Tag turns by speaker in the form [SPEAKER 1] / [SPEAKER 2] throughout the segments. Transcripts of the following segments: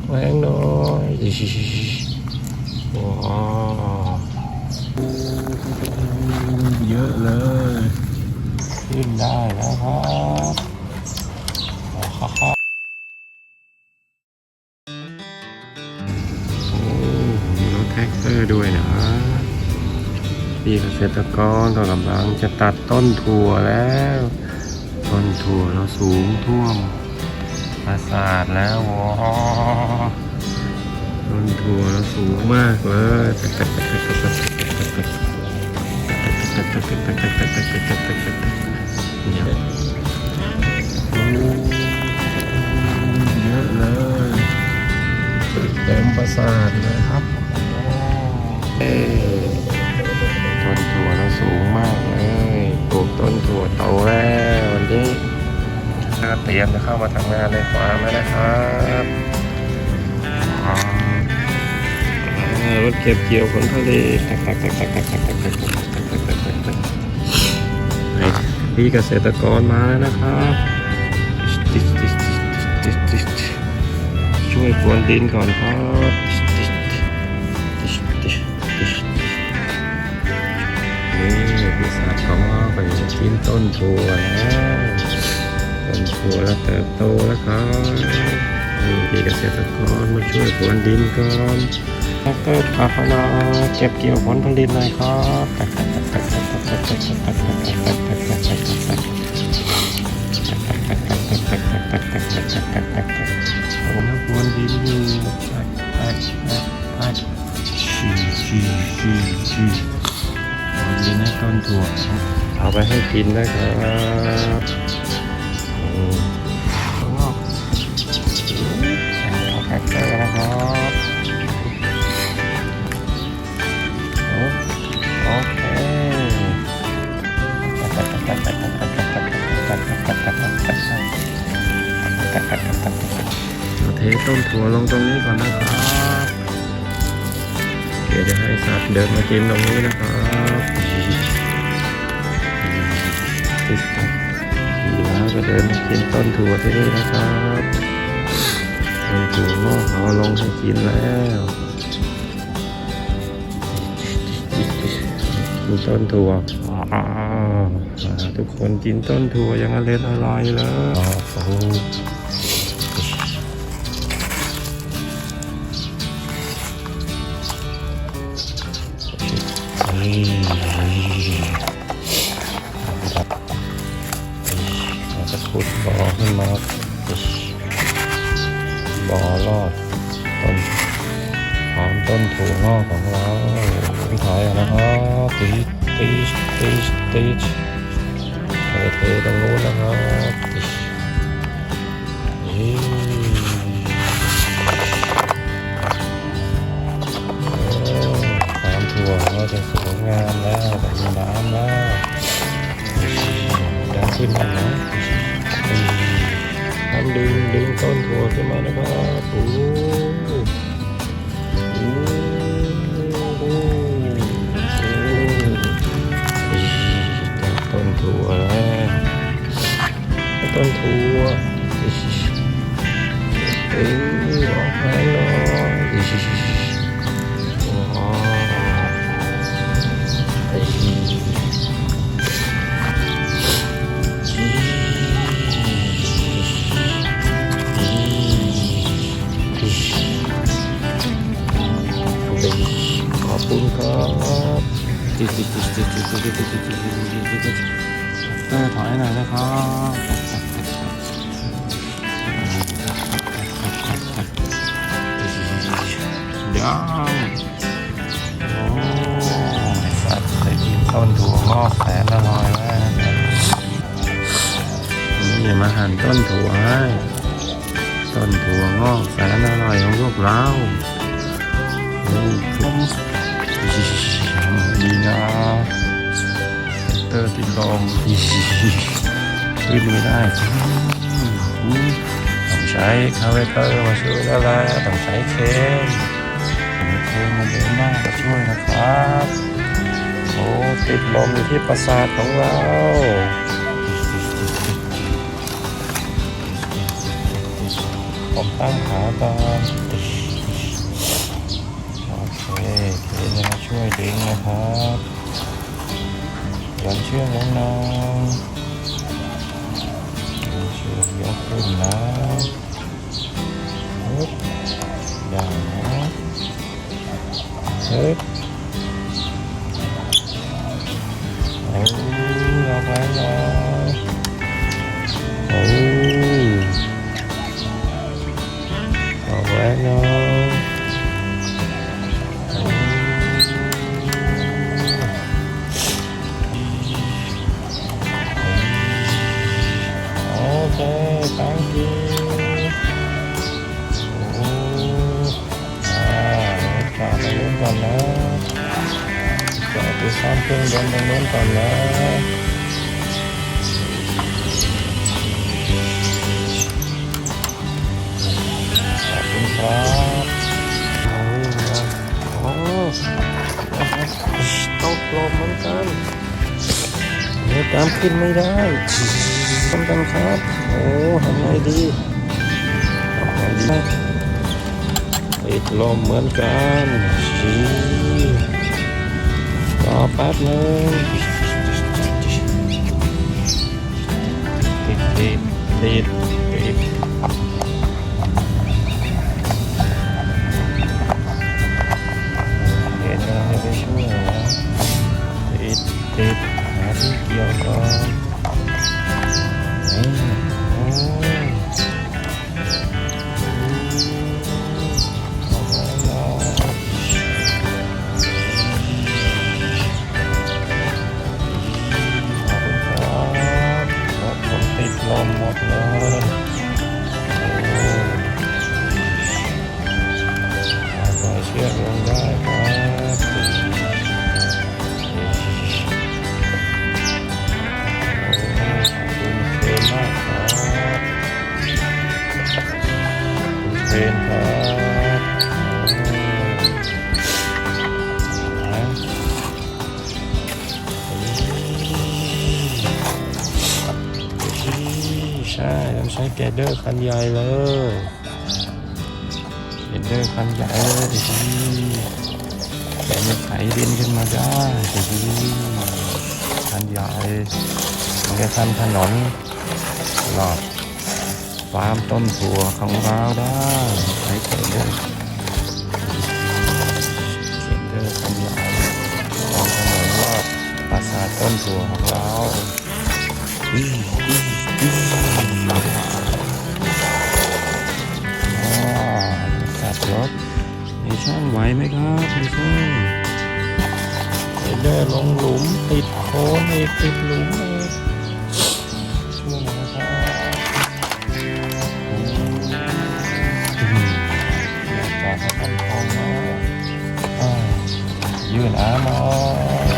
[SPEAKER 1] กแรงหน่อยว้าวเยอะเลยขึ้นได้แล้วครับว้าวโอ้มีรถแท็กเตอร์ด้วยนะพี่เกษตรกรก็กำลังจะตัดต้นถั่วแล้ว ต้นถั่วเราสูงท่วม ปราสาทแล้ววอต้นถั่วราสูงมากเลย รียมจะเข้ามาทำงานในฟาร์มแล้วนะครับรถเก็บเกี่ยวผลผลิตตักตักตักตักตักตักตักตักตักตักตักตักตักตักตักให้พี่เกษตรกรมาแล้วนะครับช่วยพรวนดินก่อนครับนี่พี่สาวเขาไปกินต้นถั่วแล้ว ต้นถั่วแล้วเติบโตแล้วครับนี่พี่เกษตรกรมาช่วยพรวนดินก่อนดรพาเข้ามาเก็บเกี่ยวผลผลิตหน่อยครับผมพรวนดินอยู่ชีชีชีชีพรวนดินให้ต้นถั่วเอาไปให้กินนะครับข้า งนอกแท็กเตอร์นะครับโอเคเทต้นถั่วลงตรงนี้ก่อนนะครับ เดี๋ยวจะให้สัตว์เดินมากินตรงนี้นะครับ ก็เดินมากินต้นถั่วที่นี่นะครับต้นถั่วงอกเอาลงให้กินแล้วกินต้นถั่วทุกคนกินต้นถั่วยังอร่อยอร่อยเลย ของเราถ่ายนะครับตีตีตีตีเทเทตรงนู้นนะครับนี่ตามถั่วก็จะสวยงามแล้วแบบมีน้ำแล้วดังขึ้นมานะทำดึงดึงต้นถั่วขึ้นมานะครับโอ้โต้นถั่วแล้วต้นถั่ว ติดติดติดติดติดติดติดติดติดติดติดติดเออถอยหน่อยนะครับยังโอ้สัตว์ได้กินต้นถั่วงอกแสนอร่อยมากนี่มาหั่นต้นถั่วให้ต้นถั่วงอกแสนอร่อยของพวกเรา ดีนะเตอร์ติดลมขึ้นไม่ได้อืมต้องใช้คาเวเตอร์มาช่วยแล้วล่ะต้องใช้เคนเคนมาเดินหน้ามาช่วยนะครับโอ้ติดลมอยู่ที่ปราสาทของเราผมตั้งขาก่อน ช่วยดึงนะครับหย่อนเชือกลงนะยดึงเชือกยกขึ้นนะฮึบอย่างนะฮึบ ซ่อมเครื่องยนต์ตรงนู้นก่อนนะขอบคุณครับโอ้ยตกลมเหมือนกันเดี๋ยวตามขึ้นไม่ได้ทำกันครับ โอ้ทำไงดีทำไงดีติดลมเหมือนกัน รอแป๊บนึงติดติดติด ช่ต้องใช้แกดเดอร์คันใหญ่เลยแกดเดอร์คันใหญ่เลยดิแต่มันไถดินขึ้นมาได้ดิคันใหญ่มันจะทำถนนหลอดฟาร์มต้นถั่วของเราได้ใช้แกเดอร์แกดเดอร์คันใหญ่ทำถนนรอบปราสาทต้นถั่วของเราอืม ไหวไหมครับมีช่างเดี๋ยวเดินลงหลุมติดโคนอีกติดหลุมอีกช่วยหน่อยนะครับอืมจากให้ท่านพงมาอ่ายื่นอามา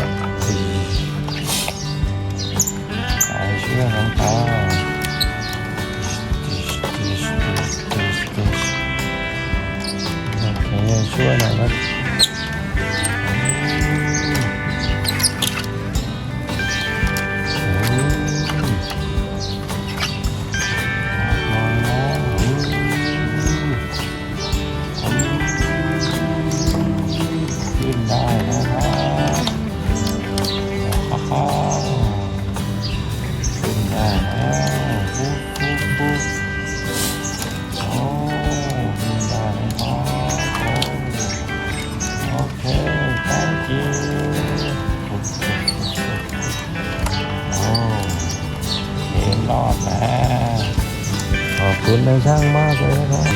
[SPEAKER 1] ขอบคุณนช่างมากเลยนะครับ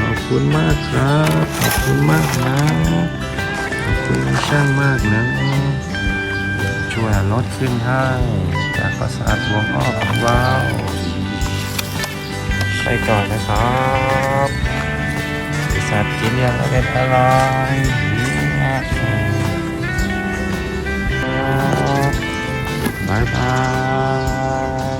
[SPEAKER 1] ขอบคุณมากครับ ขอบคุณมากนะ ขอบคุณช่างมากนะ ช่วยลดขึ้นให้จากประสาทวงอ้อของเราไปก่อนนะครับสัตว์กินอย่างอร่อยอร่อย 拜拜。